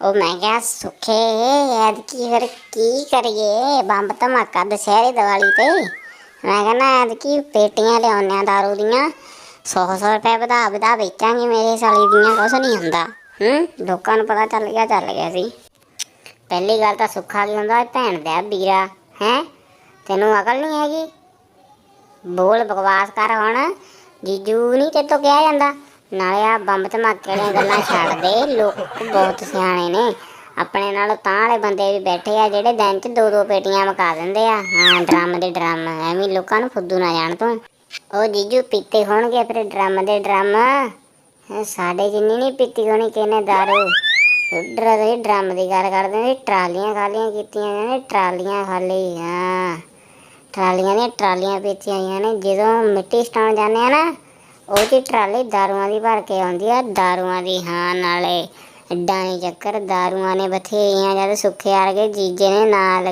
ਉਹ ਮੈਂ ਕਿਹਾ, ਸੁੱਖੇ, ਐਤਕੀ ਫਿਰ ਕੀ ਕਰੀਏ? ਬੰਬ ਧਮਾਕਾ ਦੁਸਹਿਰੇ ਦੀਵਾਲੀ ਤੇ। ਮੈਂ ਕਹਿੰਦਾ ਐਤਕੀ ਪੇਟੀਆਂ ਲਿਆਉਂਦੇ ਆ ਦਾਰੂ ਦੀਆਂ। 100 100 ਰੁਪਏ ਵਧਾ ਵਧਾ ਵੇਚਾਂਗੇ ਮੇਰੇ ਸਾਲੀ ਦੀਆਂ, ਕੁਛ ਨਹੀਂ ਹੁੰਦਾ। ਹੂੰ? ਲੋਕਾਂ ਨੂੰ ਪਤਾ ਚੱਲ ਗਿਆ ਚੱਲ ਗਿਆ ਸੀ। ਪਹਿਲੀ ਗੱਲ ਤਾਂ ਸੁੱਖਾ ਕੀ ਹੁੰਦਾ, ਭੈਣ ਦਾ ਵੀਰਾ, ਹੈ? ਤੈਨੂੰ ਅਕਲ ਨਹੀਂ ਹੈਗੀ? ਬੋਲ ਬਕਵਾਸ ਕਰ ਹੁਣ। ਜੀਜੂ ਨਹੀਂ ਤੇ ਤੋਂ ਕਿਹਾ ਜਾਂਦਾ। ਨਾਲੇ ਆ ਬੰਬ ਧਮਾਕੇ ਦੀਆਂ ਗੱਲਾਂ ਛੱਡ ਦੇ ਲੋਕ ਬਹੁਤ ਸਿਆਣੇ ਨੇ। ਆਪਣੇ ਨਾਲ ਤਾਂ ਵਾਲੇ ਬੰਦੇ ਵੀ ਬੈਠੇ ਆ, ਜਿਹੜੇ ਦਿਨ 'ਚ ਦੋ ਦੋ ਪੇਟੀਆਂ ਮਕਾ ਦਿੰਦੇ ਆ। ਹਾਂ, ਡਰਮ ਦੇ ਡਰਮ, ਐਵੇਂ ਲੋਕਾਂ ਨੂੰ ਫੁੱਦੂ ਨਾ ਜਾਣ ਤੂੰ। ਉਹ ਜੀਜੂ ਪੀਤੇ ਹੋਣਗੇ ਫਿਰ ਡਰਮ ਦੇ ਡਰਮ। ਸਾਡੇ ਜਿੰਨੀ ਨਹੀਂ ਪੀਤੀ ਹੋਣੀ ਕਿਨੇ ਦਾਰੂ। ਉਧਰ ਦੇ ਡਰਮ ਦੀ ਗੱਲ ਕਰਦੇ ਨੇ ਟਰਾਲੀਆਂ ਖਾਲੀਆਂ ਕੀਤੀਆਂ ਨੇ, ਟਰਾਲੀਆਂ ਖਾਲੀ, ਹਾਂ। ਟਰਾਲੀਆਂ ਦੀਆਂ ਟਰਾਲੀਆਂ ਪੀਤੀਆਂ ਆਈਆਂ ਨੇ, ਜਦੋਂ ਮਿੱਟੀ ਸਟਾਉਣ ਜਾਂਦੇ ਆ ਨਾ ਉਹ ਦੀ ਟਰਾਲੀ ਦਾਰੂਆਂ ਦੀ ਭਰ ਕੇ ਆਉਂਦੀ ਆ, ਦਾਰੂਆਂ ਦੀ ਹਾਂ ਨਾਲੇ ਐਡਾ ਨੀ ਚੱਕਰ, ਦਾਰੂਆਂ ਨੇ ਬਥੇਰੀਆਂ ਜਦ ਸੁੱਖੇ ਆ ਗਏ ਜੀਜੇ ਨੇ ਨਾਲ